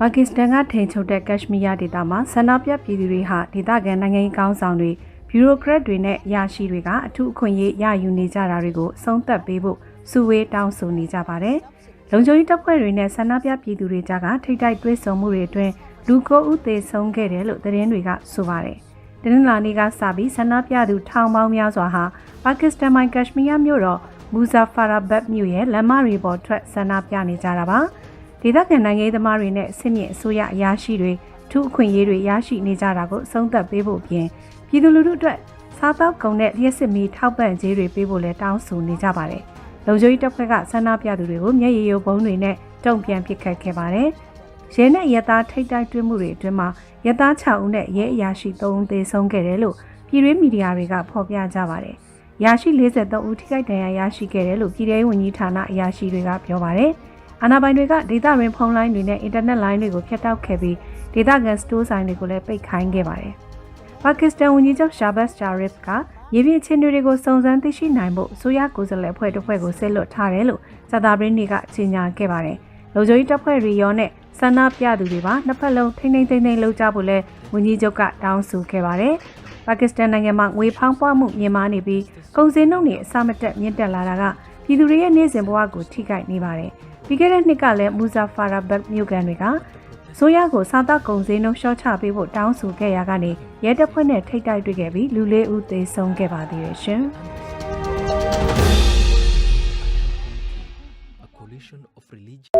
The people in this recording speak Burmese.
ပါကစ္စတန်ကထိန်ချုပ်တဲ့ကက်ရှမီးယားဒေသမှာဆန္ဒပြပြည်သူတွေဟာဒေသခံနိုင်ငံရေးကောင်းဆောင်တွေဘျူရိုကရက်တွေနဲ့အရာရှိတွေကအထူးအခွင့်အရေးရယူနေကြတာတွေကိုအဆုံးသတ်ပေးဖို့စုဝေးတောင်းဆိုနေကြပါတယ်။လုံခြုံရေးတပ်ဖွဲ့တွေနဲ့ဆန္ဒပြပြည်သူတွေကြားကထိတ်တိုက်တွဲဆုံမှုတွေအတွင်းလူကိုဦးသေဆုံးခဲ့တယ်လို့သတင်းတွေကဆိုပါတယ်။တနင်္လာနေ့ကစပြီးဆန္ဒပြသူထောင်ပေါင်းများစွာဟာပါကစ္စတန်မိုင်ကက်ရှမီးယားမြို့တော်မူဇာဖာရာဘတ်မြို့ရဲ့လမ်းမတွေပေါ်ထွက်ဆန္ဒပြနေကြတာပါ။ ဒေသခံနိုင်ငံရေးသမားတွေနဲ့စစ်မြေအစိုးရအရာရှိတွေထူးအခွင့်အရေးတွေရရှိနေကြတာကိုအဆုံးသတ်ပေးဖို့ပြင်ပြည်သူလူထုအတွက်စားသောက်ကုန်နဲ့လျှက်စစ်မီထောက်ပံ့ကြေးတွေပေးဖို့လည်းတောင်းဆိုနေကြပါတယ်။လုံခြုံရေးတပ်ဖွဲ့ကဆန္ဒပြသူတွေကိုမျက်ရည်ယိုဘုံတွေနဲ့တုံ့ပြန်ပစ်ခတ်ခဲ့ပါတယ်။ရဲနဲ့ရဲသားထိတ်တိုက်တွင်းမှုတွေအတွင်းမှာရဲသား6ဦးနဲ့ရဲအရာရှိ3ဦးသေဆုံးခဲ့တယ်လို့ပြည်တွင်းမီဒီယာတွေကဖော်ပြကြပါတယ်။ရာရှိ43ဦးထိခိုက်ဒဏ်ရာရရှိခဲ့တယ်လို့ပြည်ထောင်ဝန်ကြီးဌာနအရာရှိတွေကပြောပါတယ်။ အာဏာပိုင်တွေကဒေသရင်းဖုန်းလိုင်းတွေနဲ့အင်တာနက်လိုင်းတွေကိုဖျက်တောက်ခဲ့ပြီးဒေသခံစတိုးဆိုင်တွေကိုလည်းပိတ်ခိုင်းခဲ့ပါတယ်။ပါကစ္စတန်ဝန်ကြီးချုပ်ရှာဘတ်ဂျာရစ်ကရေပြင်ချင်းတွေကိုစုံစမ်းသိရှိနိုင်ဖို့ဆိုရကိုယ်စားလှယ်အဖွဲ့တစ်ဖွဲ့ကိုဆက်လွတ်ထားတယ်လို့ဇာတာပရင်းတွေကကြေညာခဲ့ပါတယ်။လုံခြုံရေးတပ်ဖွဲ့တွေရောနဲ့ဆန္ဒပြသူတွေပါနှစ်ဖက်လုံးထိမ့်ထိမ့်သိမ့်သိမ့်လှုပ်ကြဖို့လဲဝန်ကြီးချုပ်ကတောင်းဆိုခဲ့ပါတယ်။ပါကစ္စတန်နိုင်ငံမှာငွေဖောင်းပွားမှုမြင့်မားနေပြီးကုန်စည်နှုန်းတွေအဆမတက်မြင့်တက်လာတာကပြည်သူတွေရဲ့နေ့စဉ်ဘဝကိုထိခိုက်နေပါတယ်။ ပြီးခဲ့တဲ့နှစ်ကလည်းမူဇာဖာရာဘတ်မြို့ကန်တွေကဆိုရကိုစားတောက်ကုန်စည်နှုန်းရှော့ချပေးဖို့တောင်းဆိုခဲ့ရကနေရဲတပ်ဖွဲ့နဲ့ထိတ်တိုက်တွေ့ခဲ့ပြီးလူလေးဦးသေဆုံးခဲ့ပါသေးတယ်ရှင်။ a coalition of religion